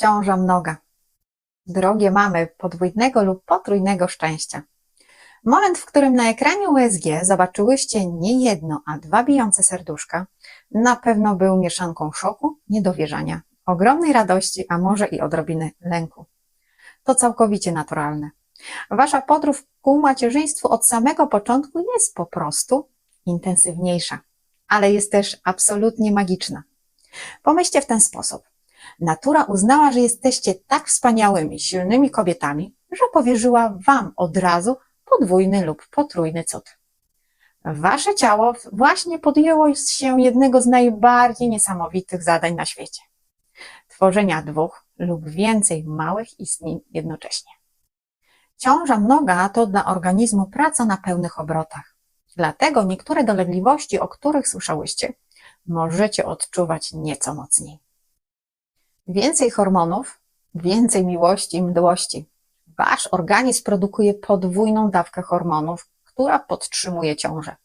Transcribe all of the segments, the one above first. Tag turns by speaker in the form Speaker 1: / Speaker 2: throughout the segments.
Speaker 1: Ciąża mnoga. Drogie mamy podwójnego lub potrójnego szczęścia. Moment, w którym na ekranie USG zobaczyłyście nie jedno, a dwa bijące serduszka, na pewno był mieszanką szoku, niedowierzania, ogromnej radości, a może i odrobiny lęku. To całkowicie naturalne. Wasza podróż ku macierzyństwu od samego początku jest po prostu intensywniejsza, ale jest też absolutnie magiczna. Pomyślcie w ten sposób. Natura uznała, że jesteście tak wspaniałymi, silnymi kobietami, że powierzyła Wam od razu podwójny lub potrójny cud. Wasze ciało właśnie podjęło się jednego z najbardziej niesamowitych zadań na świecie. Tworzenia dwóch lub więcej małych istnień jednocześnie. Ciąża mnoga to dla organizmu praca na pełnych obrotach. Dlatego niektóre dolegliwości, o których słyszałyście, możecie odczuwać nieco mocniej. Więcej hormonów, więcej miłości i mdłości. Wasz organizm produkuje podwójną dawkę hormonów, która podtrzymuje ciążę.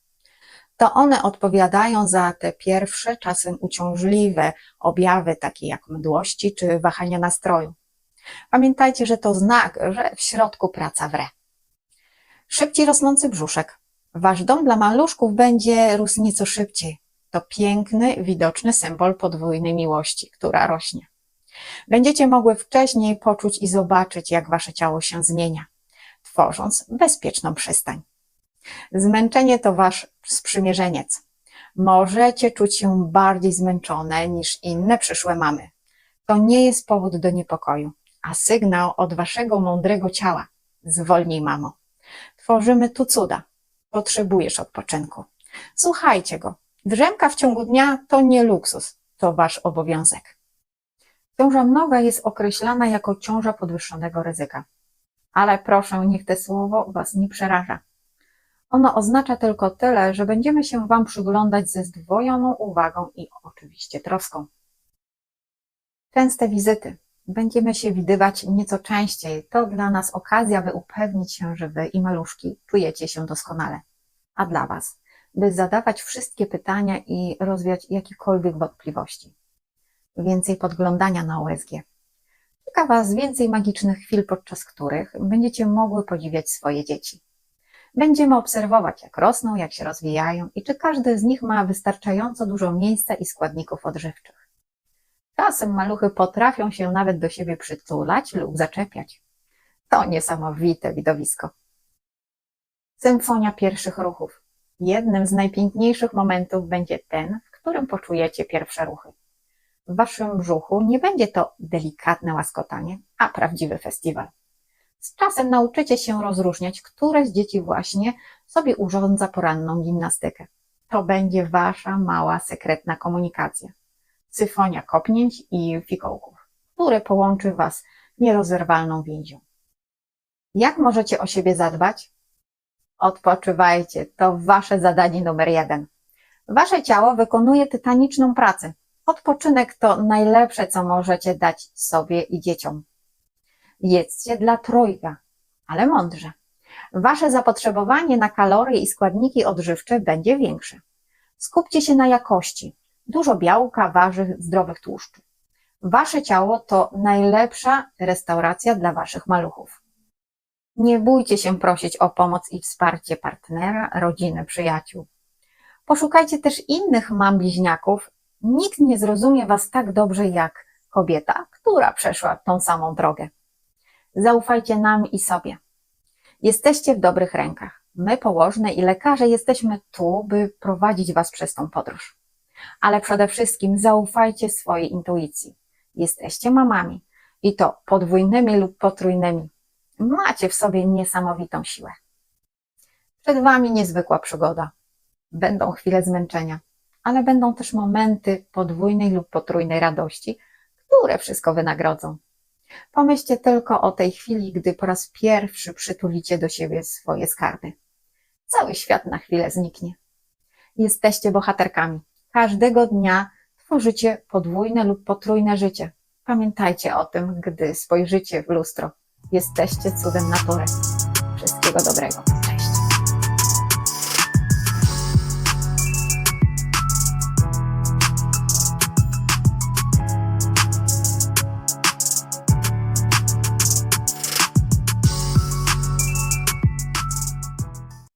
Speaker 1: To one odpowiadają za te pierwsze, czasem uciążliwe objawy, takie jak mdłości czy wahania nastroju. Pamiętajcie, że to znak, że w środku praca wre. Szybciej rosnący brzuszek. Wasz dom dla maluszków będzie rósł nieco szybciej. To piękny, widoczny symbol podwójnej miłości, która rośnie. Będziecie mogły wcześniej poczuć i zobaczyć, jak wasze ciało się zmienia, tworząc bezpieczną przystań. Zmęczenie to wasz sprzymierzeniec. Możecie czuć się bardziej zmęczone niż inne przyszłe mamy. To nie jest powód do niepokoju, a sygnał od waszego mądrego ciała. Zwolnij, mamo. Tworzymy tu cuda. Potrzebujesz odpoczynku. Słuchajcie go. Drzemka w ciągu dnia to nie luksus, to wasz obowiązek. Ciąża mnoga jest określana jako ciąża podwyższonego ryzyka. Ale proszę, niech to słowo was nie przeraża. Ono oznacza tylko tyle, że będziemy się wam przyglądać ze zdwojoną uwagą i oczywiście troską. Częste wizyty. Będziemy się widywać nieco częściej. To dla nas okazja, by upewnić się, że wy i maluszki czujecie się doskonale. A dla was, by zadawać wszystkie pytania i rozwiać jakiekolwiek wątpliwości. Więcej podglądania na USG. Czeka was więcej magicznych chwil, podczas których będziecie mogły podziwiać swoje dzieci. Będziemy obserwować, jak rosną, jak się rozwijają i czy każdy z nich ma wystarczająco dużo miejsca i składników odżywczych. Czasem maluchy potrafią się nawet do siebie przytulać lub zaczepiać. To niesamowite widowisko. Symfonia pierwszych ruchów. Jednym z najpiękniejszych momentów będzie ten, w którym poczujecie pierwsze ruchy. W waszym brzuchu nie będzie to delikatne łaskotanie, a prawdziwy festiwal. Z czasem nauczycie się rozróżniać, które z dzieci właśnie sobie urządza poranną gimnastykę. To będzie wasza mała, sekretna komunikacja. Syfonia kopnięć i fikołków, które połączy was nierozerwalną więzią. Jak możecie o siebie zadbać? Odpoczywajcie, to wasze zadanie numer jeden. Wasze ciało wykonuje tytaniczną pracę. Odpoczynek to najlepsze, co możecie dać sobie i dzieciom. Jedzcie dla trojga, ale mądrze. Wasze zapotrzebowanie na kalorie i składniki odżywcze będzie większe. Skupcie się na jakości. Dużo białka, warzyw, zdrowych tłuszczów. Wasze ciało to najlepsza restauracja dla waszych maluchów. Nie bójcie się prosić o pomoc i wsparcie partnera, rodziny, przyjaciół. Poszukajcie też innych mam bliźniaków. Nikt nie zrozumie was tak dobrze jak kobieta, która przeszła tą samą drogę. Zaufajcie nam i sobie. Jesteście w dobrych rękach. My, położne i lekarze, jesteśmy tu, by prowadzić Was przez tą podróż. Ale przede wszystkim zaufajcie swojej intuicji. Jesteście mamami i to podwójnymi lub potrójnymi. Macie w sobie niesamowitą siłę. Przed Wami niezwykła przygoda. Będą chwile zmęczenia, ale będą też momenty podwójnej lub potrójnej radości, które wszystko wynagrodzą. Pomyślcie tylko o tej chwili, gdy po raz pierwszy przytulicie do siebie swoje skarby. Cały świat na chwilę zniknie. Jesteście bohaterkami. Każdego dnia tworzycie podwójne lub potrójne życie. Pamiętajcie o tym, gdy spojrzycie w lustro. Jesteście cudem natury. Wszystkiego dobrego.